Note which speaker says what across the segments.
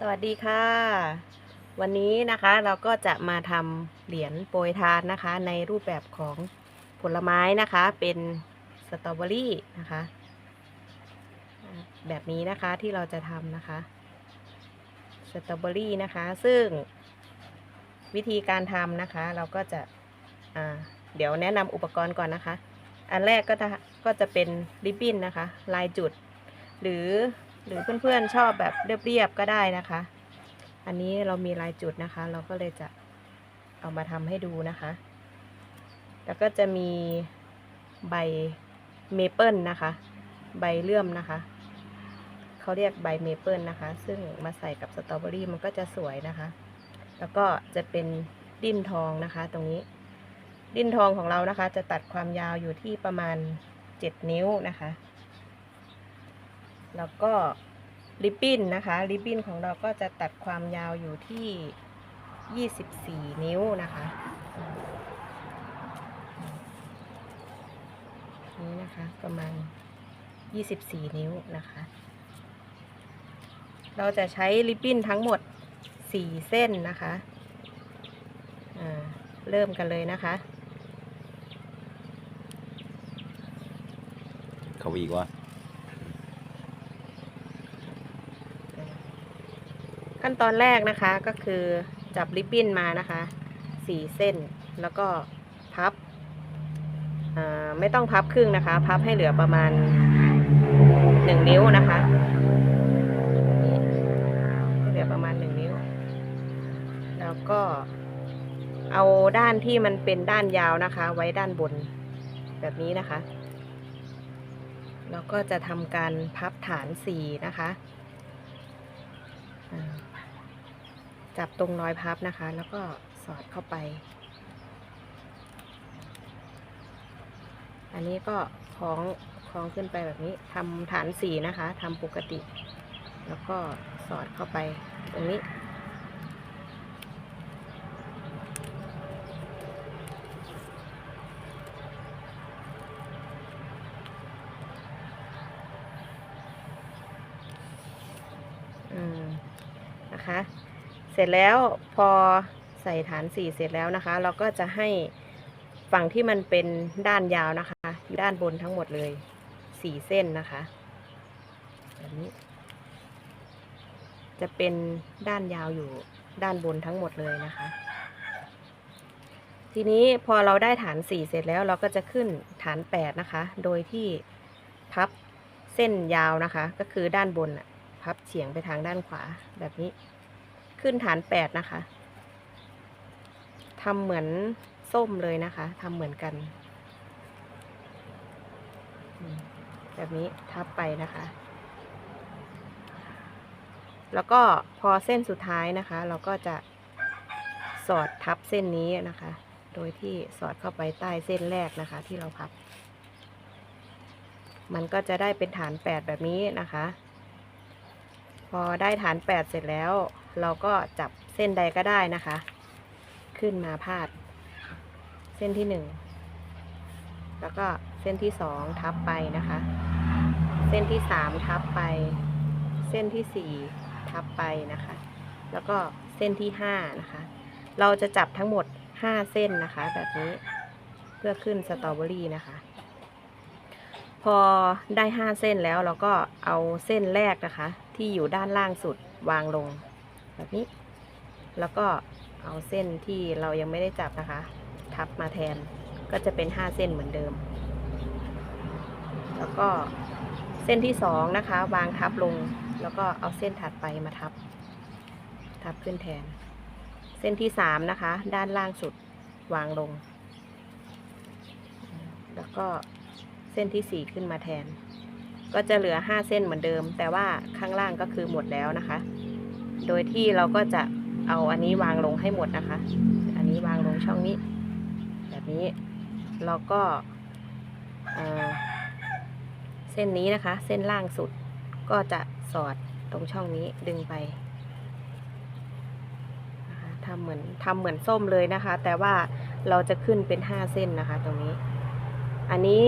Speaker 1: สวัสดีค่ะ วันนี้นะคะเราก็จะมาทำเหรียญโปรยทานนะคะ ในรูปแบบของผลไม้นะคะ เป็นสตรอเบอรี่นะคะ แบบนี้นะคะที่เราจะทำนะคะสตรอเบอรี่นะคะ ซึ่งวิธีการทำนะคะ เราก็จะเดี๋ยวแนะนำอุปกรณ์ก่อนนะคะ อันแรกก็จะก็จะเป็นริบบิ้นนะคะ ลายจุด หรือ หรือเพื่อนๆชอบแบบเรียบๆก็ได้นะคะ อันนี้เรามีลายจุดนะคะ เราก็เลยจะเอามาทำให้ดูนะคะ แล้วก็จะมีใบเมเปิลนะคะ ใบเลื่อมนะคะ เขาเรียกใบเมเปิลนะคะ ซึ่งมาใส่กับสตรอเบอรี่มันก็จะสวยนะคะ แล้วก็จะเป็นดิ้นทองนะคะ ตรงนี้ ดิ้นทองของเรานะคะ จะตัดความยาวอยู่ที่ประมาณ 7 นิ้วนะคะ แล้วก็ริบบิ้นนะคะริบบิ้นของเราก็จะตัดความยาวอยู่ที่ 24 นิ้วนะคะนี่นะคะประมาณ 24 นิ้วนะคะ เราจะใช้ริบบิ้นทั้งหมด 4 เส้นนะคะเริ่มกันเลยนะคะ
Speaker 2: เขาอีกว่า
Speaker 1: ขั้นตอนแรกนะคะก็คือจับริบบิ้นมานะคะสี่เส้นแล้วก็พับไม่ต้องพับครึ่งนะคะ พับให้เหลือประมาณหนึ่งนิ้วนะคะเหลือประมาณหนึ่งนิ้ว แล้วก็เอาด้านที่มันเป็นด้านยาวนะคะ ไว้ด้านบนแบบนี้นะคะ แล้วก็จะทำการพับฐานสี่นะคะ จับตรงรอยพับนะคะ แล้วก็สอดเข้าไป อันนี้ก็คล้องคล้องขึ้นไปแบบนี้ทำฐานสี่นะคะทำปกติ แล้วก็สอดเข้าไปตรงนี้ อืมนะคะ เสร็จแล้วพอใส่ฐานสี่เสร็จแล้วนะคะ เราก็จะให้ฝั่งที่มันเป็นด้านยาวนะคะ ด้านบนทั้งหมดเลยสี่เส้นนะคะแบบนี้ จะเป็นด้านยาวอยู่ด้านบนทั้งหมดเลยนะคะ ทีนี้พอเราได้ฐานสี่เสร็จแล้วเราก็จะขึ้นฐานแปดนะคะ โดยที่พับเส้นยาวนะคะ ก็คือด้านบนพับเฉียงไปทางด้านขวาแบบนี้ ขึ้นฐานแปดนะคะทำเหมือนส้มเลยนะคะทำเหมือนกัน แบบนี้ทับไปนะคะ แล้วก็พอเส้นสุดท้ายนะคะ เราก็จะสอดทับเส้นนี้นะคะ โดยที่สอดเข้าไปใต้เส้นแรกนะคะ ที่เราพับ มันก็จะได้เป็นฐานแปดแบบนี้นะคะ อได้ฐานแปดเสร็จแล้ว เราก็จับเส้นใดก็ได้นะคะ ขึ้นมาพาด เส้นที่หนึ่งแล้วก็เส้นที่สองทับไปนะคะ เส้นที่สามทับไป เส้นที่สี่ทับไปนะคะ แล้วก็เส้นที่ห้านะคะ เราจะจับทั้งหมดห้าเส้นนะคะ แบบนี้เพื่อขึ้นสตรอเบอรี่นะคะ พอได้ห้าเส้นแล้วเราก็เอาเส้นแรกนะคะ ที่อยู่ด้านล่างสุดวางลง แบบนี้ แล้วก็เอาเส้นที่เรายังไม่ได้จับนะคะ ทับมาแทนก็จะเป็นห้าเส้นเหมือนเดิม แล้วก็เส้นที่สองนะคะ วางทับลง แล้วก็เอาเส้นถัดไปมาทับ ทับขึ้นแทน เส้นที่สามนะคะ ด้านล่างสุดวางลง แล้วก็เส้นที่สี่ขึ้นมาแทน ก็จะเหลือห้าเส้นเหมือนเดิม แต่ว่าข้างล่างก็คือหมดแล้วนะคะ โดยที่เราก็จะเอาอันนี้วางลงให้หมดนะคะ อันนี้วางลงช่องนี้ แบบนี้เราก็เอ่อเส้นนี้นะคะ เส้นล่างสุดก็จะสอดตรงช่องนี้ดึงไปทำเหมือนทำเหมือนส้มเลยนะคะ แต่ว่าเราจะขึ้นเป็นห้าเส้นนะคะ ตรงนี้ อันนี้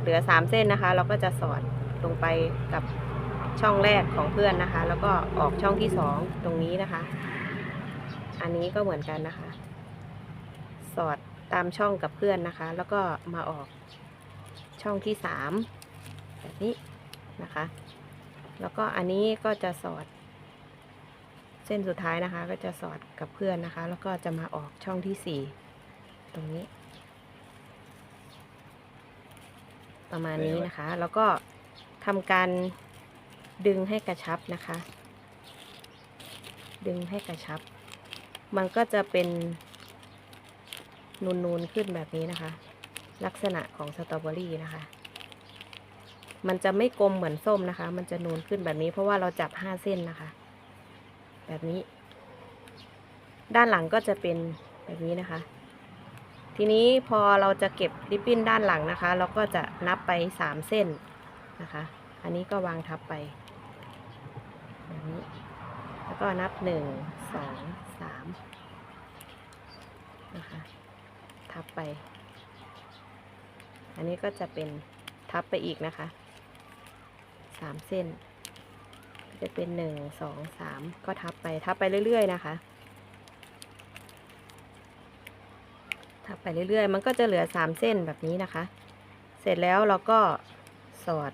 Speaker 1: เหลือสามเส้นนะคะ เราก็จะสอดลงไปกับช่องแรกของเพื่อนนะคะ แล้วก็ออกช่องที่สองตรงนี้นะคะ อันนี้ก็เหมือนกันนะคะ สอดตามช่องกับเพื่อนนะคะ แล้วก็มาออกช่องที่สามแบบนี้นะคะ แล้วก็อันนี้ก็จะสอด เส้นสุดท้ายนะคะ ก็จะสอดกับเพื่อนนะคะ แล้วก็จะมาออกช่องที่สี่ตรงนี้ ประมาณนี้นะคะ แล้วก็ทำการดึงให้กระชับนะคะ ดึงให้กระชับ มันก็จะเป็นนูนๆขึ้นแบบนี้นะคะ ลักษณะของสตรอเบอรี่นะคะ มันจะไม่กลมเหมือนส้มนะคะ มันจะนูนขึ้นแบบนี้ เพราะว่าเราจับห้าเส้นนะคะ แบบนี้ ด้านหลังก็จะเป็นแบบนี้นะคะ ทีนี้พอเราจะเก็บริบบิ้นด้านหลังนะคะ เราก็จะนับไปสามเส้นนะคะ อันนี้ก็วางทับไปแบบนี้แล้วก็นับหนึ่งสองสามนะคะ ทับไป อันนี้ก็จะเป็นทับไปอีกนะคะสามเส้น จะเป็นหนึ่งสองสามก็ทับไปทับไปเรื่อย ๆ นะคะ ทับไปเรื่อยๆ มันก็จะเหลือสามเส้นแบบนี้นะคะ เสร็จแล้วเราก็สอด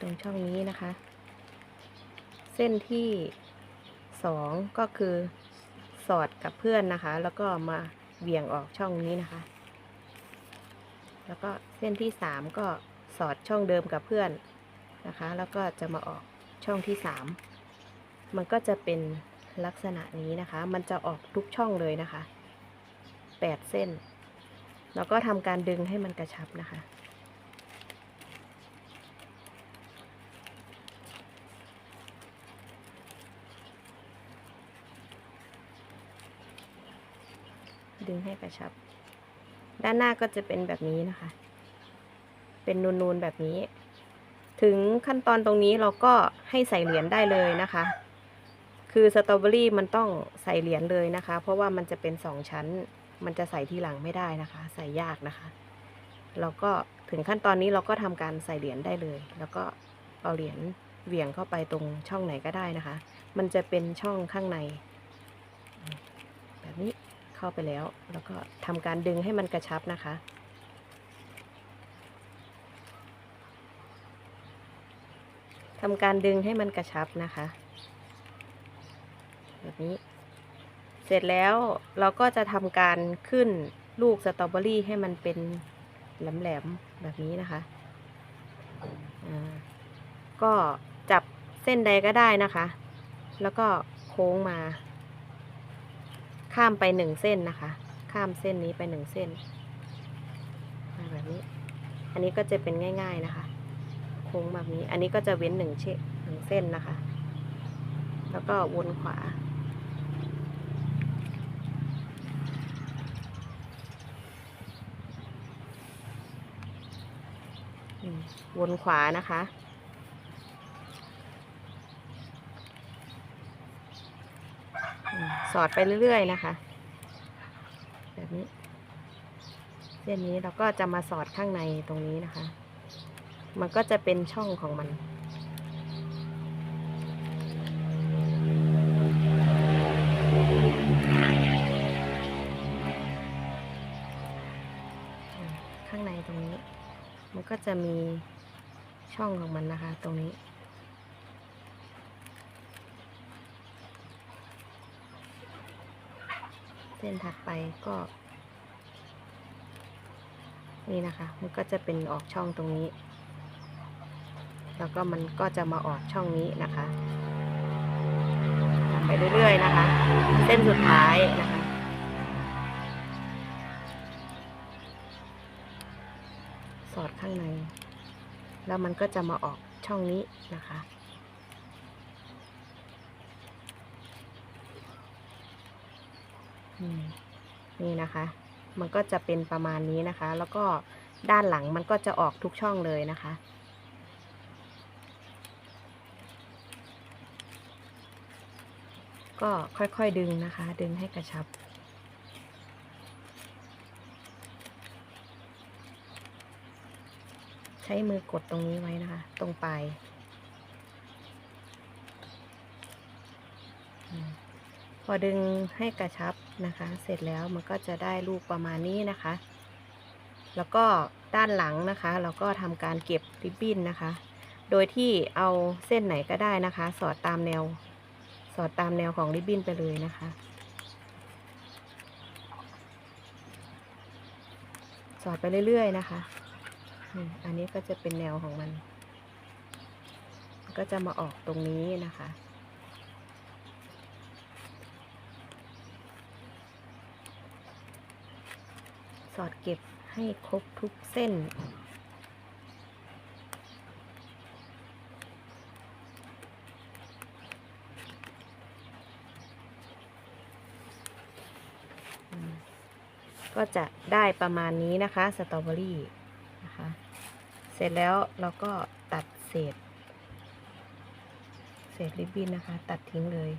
Speaker 1: ตรงช่องนี้นะคะ เส้นที่สองก็คือสอดกับเพื่อนนะคะ แล้วก็มาเบี่ยงออกช่องนี้นะคะ แล้วก็เส้นที่สามก็สอดช่องเดิมกับเพื่อนนะคะ แล้วก็จะมาออกช่องที่สามมันก็จะเป็น ลักษณะนี้นะคะ มันจะออกทุกช่องเลยนะคะแปดเส้น แล้วก็ทำการดึงให้มันกระชับนะคะ ดึงให้กระชับ ด้านหน้าก็จะเป็นแบบนี้นะคะ เป็นนูนๆแบบนี้ ถึงขั้นตอนตรงนี้เราก็ให้ใส่เหรียญได้เลยนะคะ คือสตรอเบอรี่มันต้องใส่เหรียญเลยนะคะ เพราะว่ามันจะเป็นสองชั้น มันจะใส่ทีหลังไม่ได้นะคะ ใส่ยากนะคะเราก็ถึงขั้นตอนนี้เราก็ทำการใส่เหรียญได้เลย แล้วก็เอาเหรียญเหวี่ยงเข้าไปตรงช่องไหนก็ได้นะคะ มันจะเป็นช่องข้างใน แบบนี้เข้าไปแล้ว แล้วก็ทำการดึงให้มันกระชับนะคะทำการดึงให้มันกระชับนะคะ แบบนี้ เสร็จแล้วเราก็จะทำการขึ้นลูกสตรอเบอรี่ให้มันเป็นแหลมๆแบบนี้นะคะ ก็จับเส้นใดก็ได้นะคะ แล้วก็โค้งมา ข้ามไปหนึ่งเส้นนะคะ ข้ามเส้นนี้ไปหนึ่งเส้นแบบนี้ อันนี้ก็จะเป็นง่าย ๆนะคะ โค้งแบบนี้ อันนี้ก็จะเว้นหนึ่งเชหนึ่งเส้นนะคะ แล้วก็วนขวา อืม วนขวานะคะ สอดไปเรื่อยๆนะคะ แบบนี้ เส้นนี้เราก็จะมาสอดข้างในตรงนี้นะคะ มันก็จะเป็นช่องของมัน ก็จะมีช่องของมันนะคะ ตรงนี้ เส้นถัดไปก็ นี่นะคะ มันก็จะเป็นออกช่องตรงนี้ แล้วก็มันก็จะมาออกช่องนี้นะคะทำไปเรื่อยๆนะคะ เส้นสุดท้ายนะคะางใน แล้วมันก็จะมาออกช่องนี้นะคะ นี่นะคะ มันก็จะเป็นประมาณนี้นะคะ แล้วก็ด้านหลังมันก็จะออกทุกช่องเลยนะคะก็ค่อยๆดึงนะคะ ดึงให้กระชับ ช้มือกดตรงนี้ไว้นะคะ ตรงปลายพอดึงให้กระชับนะคะ เสร็จแล้วมันก็จะได้ลูกประมาณนี้นะคะ แล้วก็ด้านหลังนะคะ เราก็ทำการเก็บริบบิ้นนะคะ โดยที่เอาเส้นไหนก็ได้นะคะ สอดตามแนว สอดตามแนวของริบบิ้นไปเลยนะคะ สอดไปเรื่อยๆนะคะ อันนี้ก็จะเป็นแนวของมัน ก็จะมาออกตรงนี้นะคะ สอดเก็บให้ครบทุกเส้นก็จะได้ประมาณนี้นะคะ สตรอเบอรี่นะคะ เสร็จแล้วเราก็ตัดเศษ เศษริบบิ้นนะคะ ตัดทิ้งเลย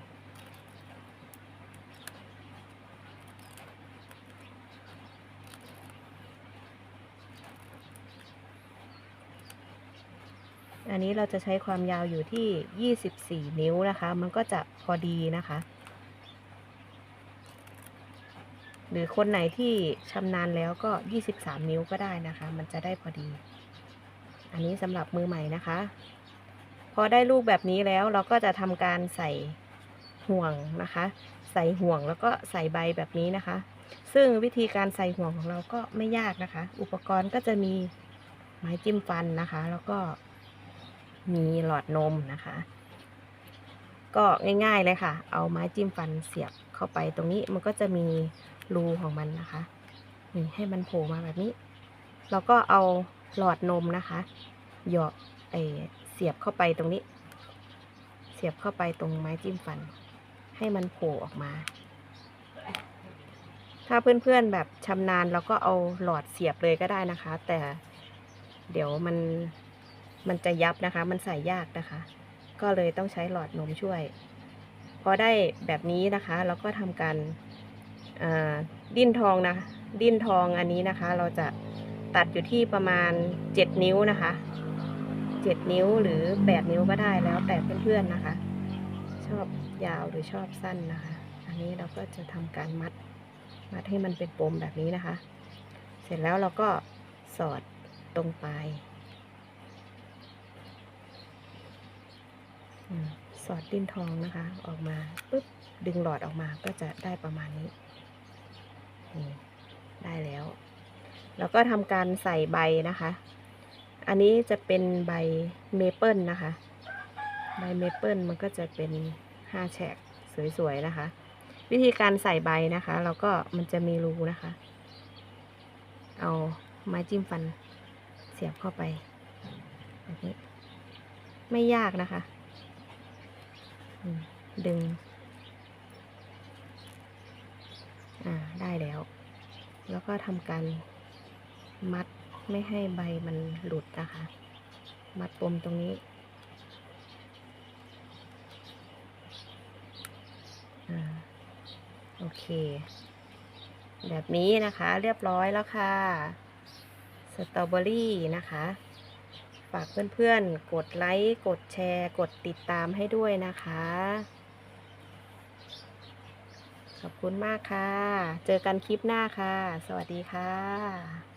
Speaker 1: อันนี้เราจะใช้ความยาวอยู่ที่ 24 นิ้วนะคะ มันก็จะพอดีนะคะ หรือคนไหนที่ชำนาญแล้วก็ 23 นิ้วก็ได้นะคะ มันจะได้พอดี อันนี้สำหรับมือใหม่นะคะ พอได้ลูกแบบนี้แล้วเราก็จะทำการใส่ห่วงนะคะ ใส่ห่วงแล้วก็ใส่ใบแบบนี้นะคะ ซึ่งวิธีการใส่ห่วงของเราก็ไม่ยากนะคะ อุปกรณ์ก็จะมีไม้จิ้มฟันนะคะ แล้วก็มีหลอดนมนะคะ ก็ง่ายๆเลยค่ะ เอาไม้จิ้มฟันเสียบเข้าไปตรงนี้มันก็จะมีรูของมันนะคะนี่ให้มันโผล่มาแบบนี้ เราก็เอา หลอดนมนะคะ หยอดไอเสียบเข้าไปตรงนี้ เสียบเข้าไปตรงไม้จิ้มฟัน ให้มันโผล่ออกมา ถ้าเพื่อนๆแบบชำนาญเราก็เอาหลอดเสียบเลยก็ได้นะคะ แต่เดี๋ยวมันมันจะยับนะคะ มันใส่ยากนะคะ ก็เลยต้องใช้หลอดนมช่วย พอได้แบบนี้นะคะ เราก็ทำการดิ้นทองนะ ดิ้นทองอันนี้นะคะ เราจะ ตัดอยู่ที่ประมาณ 7 นิ้วนะคะ 7 นิ้วหรือ 8 นิ้วก็ได้แล้วแต่เพื่อนๆนะคะ ชอบยาวหรือชอบสั้นนะคะ อันนี้เราก็จะทำการมัดมัดให้มันเป็นปมแบบนี้นะคะ เสร็จแล้วเราก็สอดตรงปลายสอดดิ้นทองนะคะ ออกมาปุ๊บดึงหลอดออกมาก็จะได้ประมาณนี้ ได้แล้ว แล้วก็ทำการใส่ใบนะคะ อันนี้จะเป็นใบเมเปิลนะคะ ใบเมเปิลมันก็จะเป็นห้าแฉกสวยๆนะคะ วิธีการใส่ใบนะคะเราก็มันจะมีรูนะคะ เอาไม้จิ้มฟันเสียบเข้าไปแบบนี้ไม่ยากนะคะ ดึง อ่า ได้แล้ว แล้วก็ทำการ มัดไม่ให้ใบมันหลุดนะคะ มัดปมตรงนี้โอเค แบบนี้นะคะเรียบร้อยแล้วค่ะ สตรอเบอรี่นะคะ ฝากเพื่อนๆ กดไลค์ กดแชร์ กดติดตามให้ด้วยนะคะ ขอบคุณมากค่ะ เจอกันคลิปหน้าค่ะ สวัสดีค่ะ